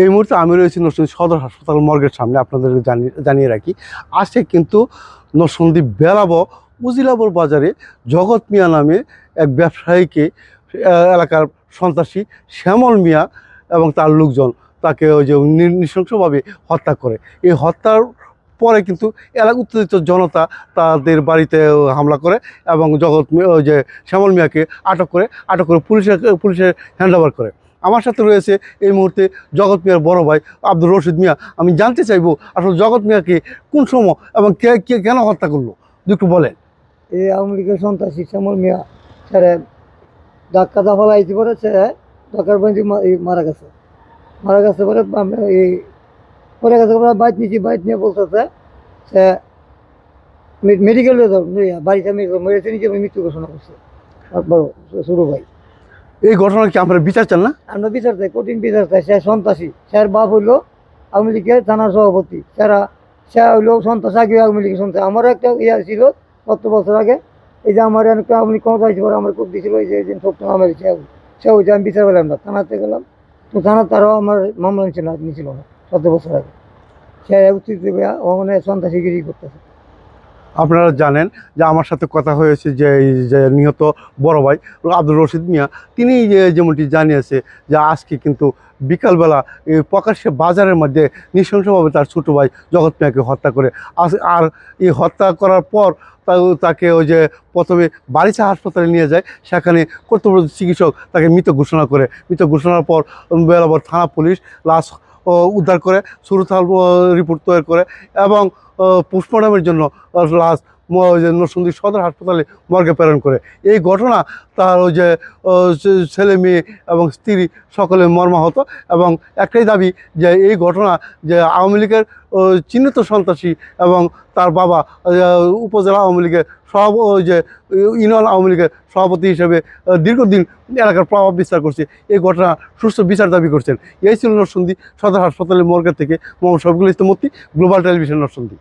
এই মুহূর্তে আমি রয়েছি নরসিংদী সদর হাসপাতাল মর্গের সামনে, আপনাদের জানিয়ে জানিয়ে রাখি। আজকে কিন্তু নরসিংদী বেলাব উজিলাবর বাজারে জগৎ মিয়া নামে এক ব্যবসায়ীকে এলাকার সন্ত্রাসী শ্যামল মিয়া এবং তার লোকজন তাকে ওই যে নৃশংসভাবে হত্যা করে। এই হত্যার পরে কিন্তু এলাকা উত্তেজিত জনতা তাদের বাড়িতে হামলা করে এবং জগৎ ওই যে শ্যামল মিয়াকে আটক করে আটক করে পুলিশের পুলিশের হ্যান্ড করে। আমার সাথে রয়েছে এই মুহূর্তে জগৎ মিয়ার বড় ভাই আব্দুর রশিদ মিয়া। আমি জানতে চাইব আসলে জগৎ মিয়াকে কোন সময় এবং কে কে, কেন হত্যা করল? একটু বলেন। এই লীগের সন্ত্রাসী শ্যামল মিয়া ছেড়ে ধাক্কা দাফালা আইতে পরে সে বন্ধু মারা গেছে। মারা গেছে পরে এই পরে গেছে পরে বাইক নিয়েছি বাইক নিয়ে বলতেছে সে মেডিকেল বাড়িতে আমি মেরেছে মৃত্যু ঘোষণা করছে। বড় শুরু ভাই। এই ঘটনা কি আপনারা বিচার চান না? আমরা বিচার চাই, কঠিন বিচার চাই সে সন্ত্রাসী। স্যার বাপ হইল আওয়ামী লীগের থানার সভাপতি। সেরা সে হইল সন্ত্রাস আগে আওয়ামী লীগের সন্ত্রাস। আমারও একটা ইয়া ছিল কত বছর আগে, এই যে আমার একটা আওয়ামী লীগ ক্ষমতা হয়েছে আমার খুব দিছিল এই যে সপ্তাহ আমার সে সে যে আমি বিচার পেলাম না, থানাতে গেলাম। তো থানা তারও আমার মামলা নিছিল না নিছিল না সতেরো বছর আগে। সে উচিত ওখানে সন্ত্রাসীগিরি করতেছে। আপনারা জানেন যে আমার সাথে কথা হয়েছে যে যে নিহত বড় ভাই আব্দুর রশিদ মিয়া। তিনি যেমনটি জানিয়েছে যে আজকে কিন্তু বিকালবেলা প্রকাশ্যে বাজারের মধ্যে নৃশংসভাবে তার ছোটো ভাই জগৎ মিয়াকে হত্যা করে। আর এই হত্যা করার পর তাকে ওই যে প্রথমে বারিচা হাসপাতালে নিয়ে যায়, সেখানে কর্তব্য চিকিৎসক তাকে মৃত ঘোষণা করে। মৃত ঘোষণার পর বেলাবর থানা পুলিশ লাশ উদ্ধার করে সুরতাল রিপোর্ট তৈরি করে এবং পোস্টমর্টমের জন্য লাশ ওই সদর হাসপাতালে মর্গে প্রেরণ করে। এই ঘটনা তার ওই যে ছেলে মেয়ে এবং স্ত্রী সকলে মর্মাহত এবং একটাই দাবি যে এই ঘটনা যে আওয়ামী লীগের চিহ্নিত সন্ত্রাসী এবং তার বাবা উপজেলা আওয়ামী লীগের ওই যে ইউনিয়ন আওয়ামী লীগের সভাপতি হিসেবে দীর্ঘদিন এলাকার প্রভাব বিস্তার করছে। এই ঘটনা সুস্থ বিচার দাবি করছেন। এই ছিল নরসিংদী সদর হাসপাতালের মর্গের থেকে মোহাম্মদ শফিকুল ইসলাম মূর্তি গ্লোবাল টেলিভিশন নরসিংদী।